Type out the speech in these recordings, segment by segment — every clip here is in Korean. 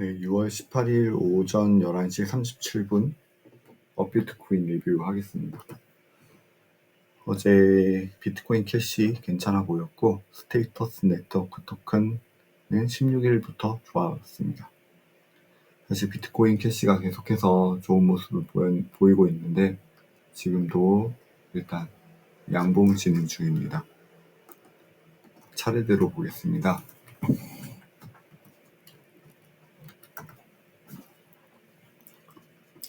네, 6월 18일 오전 11시 37분 업비트코인 리뷰 하겠습니다. 어제 비트코인 캐시 괜찮아 보였고 스테이터스 네트워크 토큰은 16일부터 좋았습니다. 사실 비트코인 캐시가 계속해서 좋은 모습을 보이고 있는데 지금도 일단 양봉 진행 중입니다. 차례대로 보겠습니다.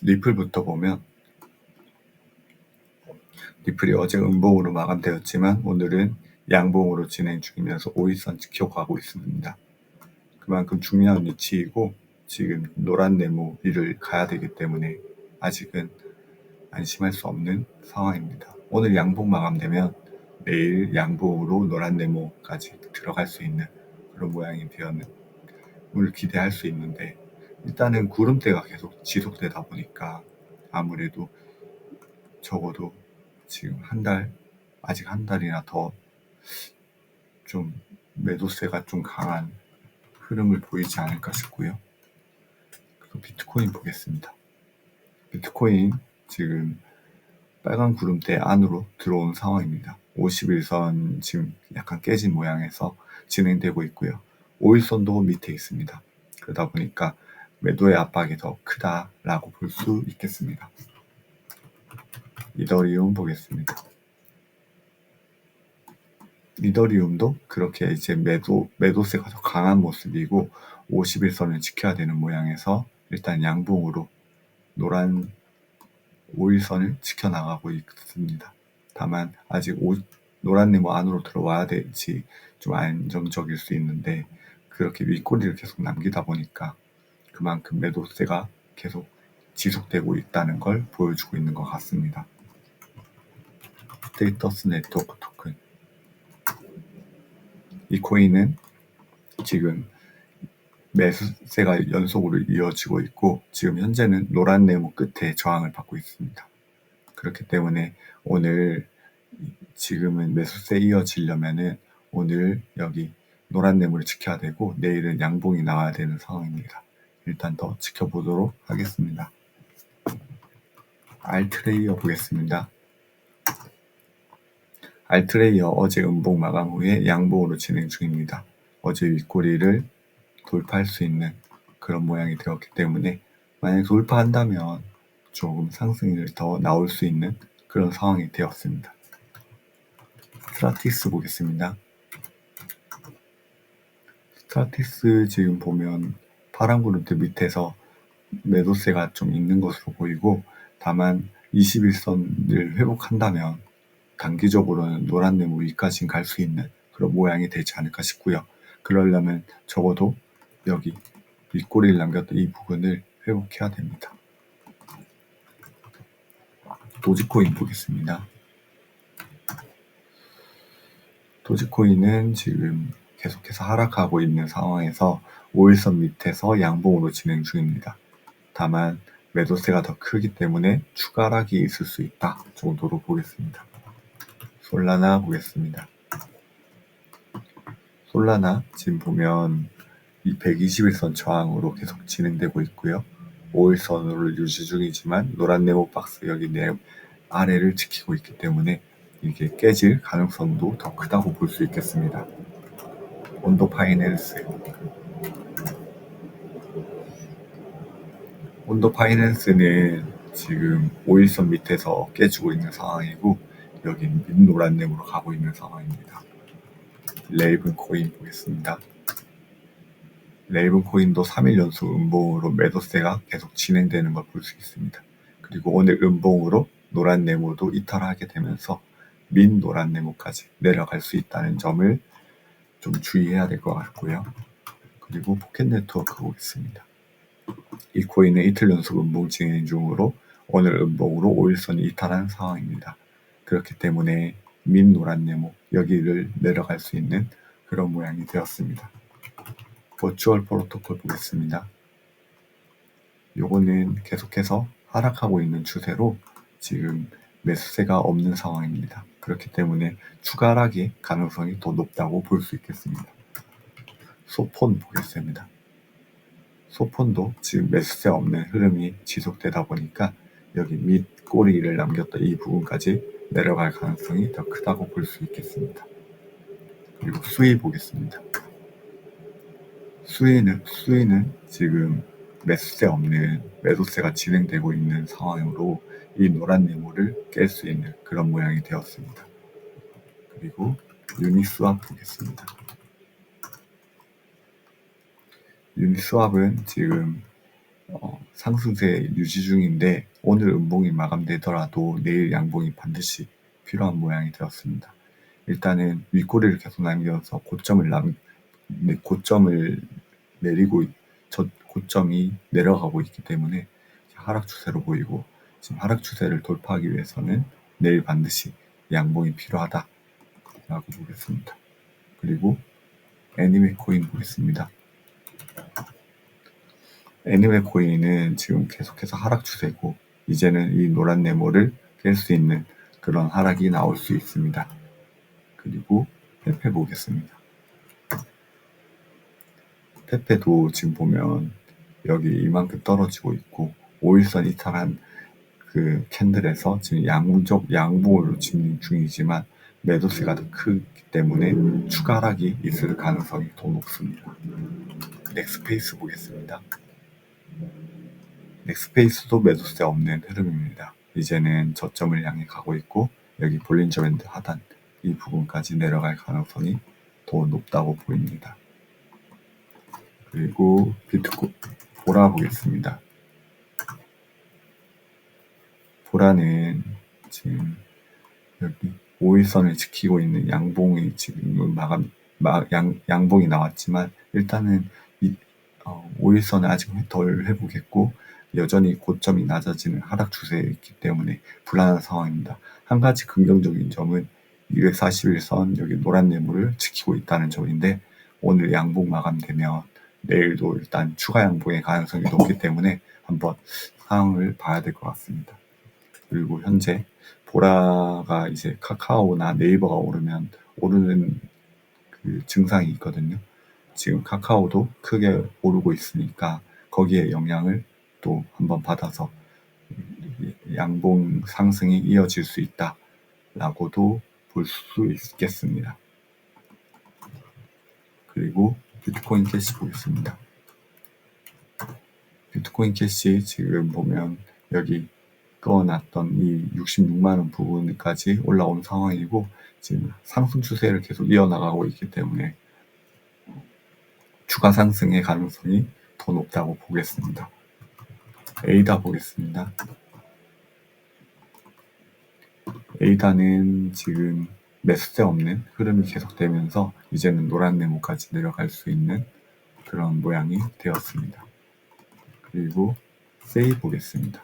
리플부터 보면 리플이 어제 음봉으로 마감되었지만 오늘은 양봉으로 진행 중이면서 5일선 지켜가고 있습니다. 그만큼 중요한 위치이고 지금 노란 네모 위를 가야 되기 때문에 아직은 안심할 수 없는 상황입니다. 오늘 양봉 마감되면 내일 양봉으로 노란 네모까지 들어갈 수 있는 그런 모양이 되었는 을 기대할 수 있는데 일단은 구름대가 계속 지속되다 보니까 아무래도 적어도 지금 한 달, 아직 한 달이나 더 좀 매도세가 좀 강한 흐름을 보이지 않을까 싶고요. 그리고 비트코인 보겠습니다. 비트코인 지금 빨간 구름대 안으로 들어온 상황입니다. 51선 지금 약간 깨진 모양에서 진행되고 있고요. 5일선도 밑에 있습니다. 그러다 보니까 매도의 압박이 더 크다라고 볼 수 있겠습니다. 이더리움 보겠습니다. 이더리움도 그렇게 이제 매도, 매도세가 더 강한 모습이고 51선을 지켜야 되는 모양에서 일단 양봉으로 노란 5일선을 지켜나가고 있습니다. 다만 아직 오, 노란 네모 안으로 들어와야 될지 좀 안정적일 수 있는데 그렇게 윗꼬리를 계속 남기다 보니까 그만큼 매도세가 계속 지속되고 있다는 걸 보여주고 있는 것 같습니다. 스테이터스 네트워크 토큰 이 코인은 지금 매수세가 연속으로 이어지고 있고 지금 현재는 노란 네모 끝에 저항을 받고 있습니다. 그렇기 때문에 오늘 지금은 매수세 이어지려면은 오늘 여기 노란 네모를 지켜야 되고 내일은 양봉이 나와야 되는 상황입니다. 일단 더 지켜보도록 하겠습니다. 알트레이어 보겠습니다. 알트레이어 어제 음봉 마감 후에 양봉으로 진행 중입니다. 어제 윗꼬리를 돌파할 수 있는 그런 모양이 되었기 때문에 만약 돌파한다면 조금 상승이 더 나올 수 있는 그런 상황이 되었습니다. 스트라티스 보겠습니다. 스트라티스 지금 보면 파란 그룹들 밑에서 매도세가 좀 있는 것으로 보이고 다만 21선을 회복한다면 단기적으로는 노란 네모 위까지 갈 수 있는 그런 모양이 되지 않을까 싶고요. 그러려면 적어도 여기 윗꼬리를 남겼던 이 부분을 회복해야 됩니다. 도지코인 보겠습니다. 도지코인은 지금 계속해서 하락하고 있는 상황에서 5일선 밑에서 양봉으로 진행 중입니다. 다만 매도세가 더 크기 때문에 추가 하락이 있을 수 있다 정도로 보겠습니다. 솔라나 보겠습니다. 솔라나 지금 보면 이 121선 저항으로 계속 진행되고 있고요. 5일선으로 유지 중이지만 노란 네모 박스 여기 내 아래를 지키고 있기 때문에 이게 깨질 가능성도 더 크다고 볼 수 있겠습니다. 온도 파이낸스 온도 파이낸스는 지금 5일선 밑에서 깨지고 있는 상황이고 여긴 민노란색으로 가고 있는 상황입니다. 레이븐 코인 보겠습니다. 레이븐 코인도 3일 연속 음봉으로 매도세가 계속 진행되는 걸 볼 수 있습니다. 그리고 오늘 음봉으로 노란 네모도 이탈하게 되면서 민 노란 네모까지 내려갈 수 있다는 점을 좀 주의해야 될 것 같고요. 그리고 포켓 네트워크 보겠습니다. 이 코인은 이틀 연속 음봉 진행 중으로 오늘 음봉으로 5일선이 이탈한 상황입니다. 그렇기 때문에 민 노란 네모 여기를 내려갈 수 있는 그런 모양이 되었습니다. 버추얼 프로토콜 보겠습니다. 요거는 계속해서 하락하고 있는 추세로 지금 매수세가 없는 상황입니다. 그렇기 때문에 추가 하락의 가능성이 더 높다고 볼 수 있겠습니다. 소폰 보겠습니다. 소폰도 지금 매수세 없는 흐름이 지속되다 보니까 여기 밑 꼬리를 남겼던 이 부분까지 내려갈 가능성이 더 크다고 볼 수 있겠습니다. 그리고 수위 보겠습니다. 수위는 수위는 지금 매수세 없는 매도세가 진행되고 있는 상황으로 이 노란 네모를 깰 수 있는 그런 모양이 되었습니다. 그리고 유니스왑 보겠습니다. 유니스왑은 지금 어, 상승세 유지 중인데 오늘 음봉이 마감되더라도 내일 양봉이 반드시 필요한 모양이 되었습니다. 일단은 윗꼬리를 계속 남겨서 고점을 남 네, 고점을 내리고 저 고점이 내려가고 있기 때문에 하락 추세로 보이고 지금 하락 추세를 돌파하기 위해서는 내일 반드시 양봉이 필요하다라고 보겠습니다. 그리고 애니메 코인 보겠습니다. 애니메 코인은 지금 계속해서 하락 추세고 이제는 이 노란 네모를 깰 수 있는 그런 하락이 나올 수 있습니다. 그리고 페페 보겠습니다. 페페도 지금 보면 여기 이만큼 떨어지고 있고 5일선 이탈한 그 캔들에서 지금 양적 양봉으로 진행 중이지만 매도세가 더 크기 때문에 추가 하락이 있을 가능성이 더 높습니다. 넥스페이스 보겠습니다. 넥스페이스도 매도세 없는 흐름입니다. 이제는 저점을 향해 가고 있고 여기 볼린저 밴드 하단 이 부분까지 내려갈 가능성이 더 높다고 보입니다. 그리고 비트코 보라 보겠습니다. 보라는 지금 여기 5일선을 지키고 있는 양봉이 지금 마감 마, 양, 양봉이 나왔지만 일단은 이 어, 5일선은 아직 덜 회복했고 여전히 고점이 낮아지는 하락 추세에 있기 때문에 불안한 상황입니다. 한 가지 긍정적인 점은 241선 여기 노란 네모를 지키고 있다는 점인데 오늘 양봉 마감되면 내일도 일단 추가 양봉의 가능성이 높기 때문에 한번 상황을 봐야 될 것 같습니다. 그리고 현재 보라가 이제 카카오나 네이버가 오르면 오르는 그 증상이 있거든요. 지금 카카오도 크게 오르고 있으니까 거기에 영향을 또 한번 받아서 양봉 상승이 이어질 수 있다라고도 볼 수 있겠습니다. 그리고 비트코인 캐시 보겠습니다. 비트코인 캐시 지금 보면 여기 꺼놨던 이 66만원 부분까지 올라온 상황이고 지금 상승 추세를 계속 이어나가고 있기 때문에 추가 상승의 가능성이 더 높다고 보겠습니다. 에이다 보겠습니다. 에이다는 지금 매수세 없는 흐름이 계속되면서 이제는 노란 네모까지 내려갈 수 있는 그런 모양이 되었습니다. 그리고 세이 보겠습니다.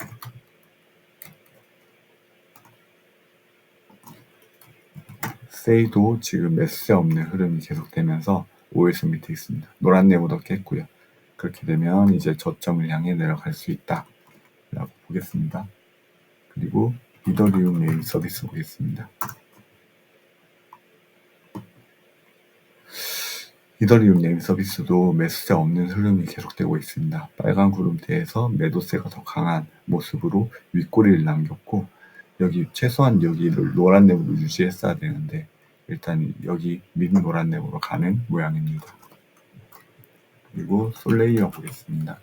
세이도 지금 매수세 없는 흐름이 계속되면서 5일선 밑에 있습니다. 노란 네모도 깼고요. 그렇게 되면 이제 저점을 향해 내려갈 수 있다 라고 보겠습니다. 그리고 이더리움 메일 서비스 보겠습니다. 이더리움 네임 서비스도 매수세 없는 흐름이 계속되고 있습니다. 빨간 구름대에서 매도세가 더 강한 모습으로 윗꼬리를 남겼고 여기 최소한 여기를 노란 넥으로 유지했어야 되는데 일단 여기 민 노란 넥으로 가는 모양입니다. 그리고 솔레이어 보겠습니다.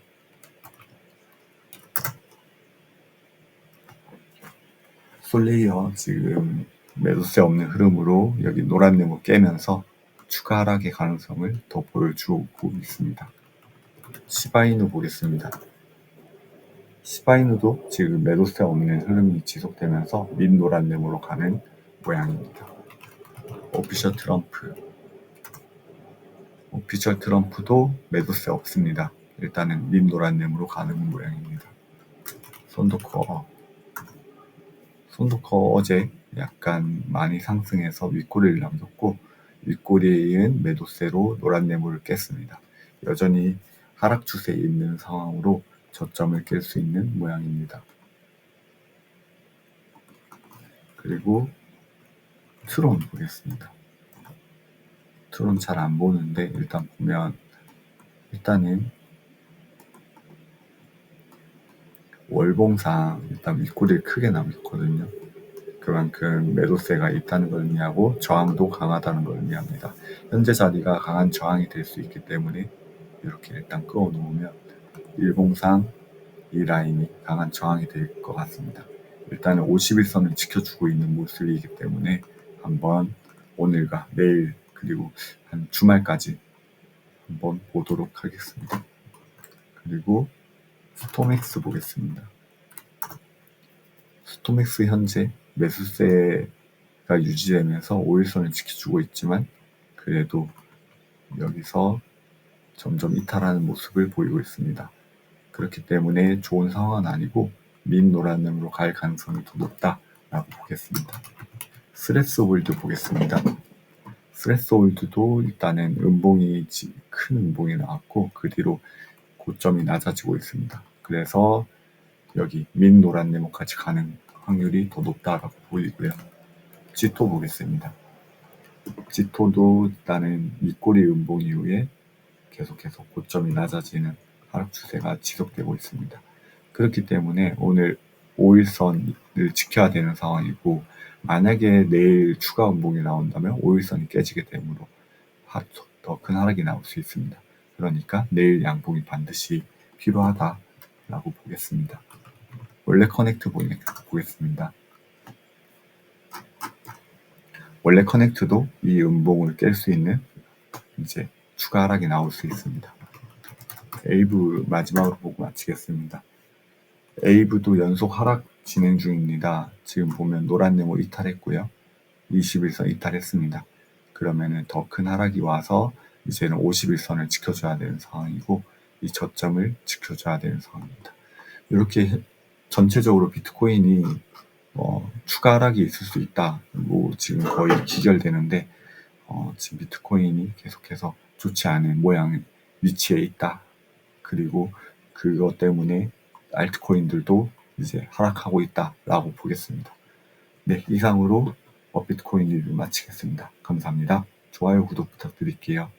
솔레이어 지금 매도세 없는 흐름으로 여기 노란 네모 깨면서 추가 하락의 가능성을 더 보여주고 있습니다. 시바이누 보겠습니다. 시바이누도 지금 매도세 없는 흐름이 지속되면서 민노란 네모로 가는 모양입니다. 오피셜 트럼프 오피셜 트럼프도 매도세 없습니다. 일단은 민노란 네모로 가는 모양입니다. 손도커 손도커 어제 약간 많이 상승해서 윗꼬리를 남겼고 윗꼬리에는 매도세로 노란 네모를 깼습니다. 여전히 하락 추세에 있는 상황으로 저점을 깰 수 있는 모양입니다. 그리고 트론 보겠습니다. 트론 잘 안 보는데 일단 보면 일단은 월봉상 일단 윗꼬리를 크게 남겼거든요. 그만큼 매도세가 있다는 걸 의미하고 저항도 강하다는 걸 의미합니다. 현재 자리가 강한 저항이 될 수 있기 때문에 이렇게 일단 끄어 놓으면 일봉상 이 라인이 강한 저항이 될 것 같습니다. 일단은 51선을 지켜주고 있는 모습이기 때문에 한번 오늘과 내일 그리고 한 주말까지 한번 보도록 하겠습니다. 그리고 스톰엑스 보겠습니다. 스톰엑스 현재 매수세가 유지되면서 5일선을 지켜주고 있지만 그래도 여기서 점점 이탈하는 모습을 보이고 있습니다. 그렇기 때문에 좋은 상황은 아니고 민 노란음으로 갈 가능성이 더 높다라고 보겠습니다. 스레스 홀드 보겠습니다. 스레스 홀드도 일단은 음봉이 큰 음봉이 나왔고 그 뒤로 고점이 낮아지고 있습니다. 그래서 여기 민 노란 네모까지 가는 확률이 더 높다라고 보이고요. 지토 보겠습니다. 지토도 일단은 윗꼬리 음봉 이후에 계속해서 고점이 낮아지는 하락 추세가 지속되고 있습니다. 그렇기 때문에 오늘 5일선을 지켜야 되는 상황이고 만약에 내일 추가 음봉이 나온다면 5일선이 깨지게 되므로 더 큰 하락이 나올 수 있습니다. 그러니까 내일 양봉이 반드시 필요하다라고 보겠습니다. 원래 커넥트 보겠습니다. 원래 커넥트도 이 음봉을 깰 수 있는 이제 추가 하락이 나올 수 있습니다. 에이브 마지막으로 보고 마치겠습니다. 에이브도 연속 하락 진행 중입니다. 지금 보면 노란 네모 이탈했고요. 21선 이탈했습니다. 그러면은 더 큰 하락이 와서 이제는 51선을 지켜줘야 되는 상황이고 이 저점을 지켜줘야 되는 상황입니다. 이렇게 전체적으로 비트코인이 어, 추가 하락이 있을 수 있다. 뭐 지금 거의 기결되는데 어, 지금 비트코인이 계속해서 좋지 않은 모양 위치에 있다. 그리고 그것 때문에 알트코인들도 이제 하락하고 있다라고 보겠습니다. 네, 이상으로 비트코인 리뷰 마치겠습니다. 감사합니다. 좋아요, 구독 부탁드릴게요.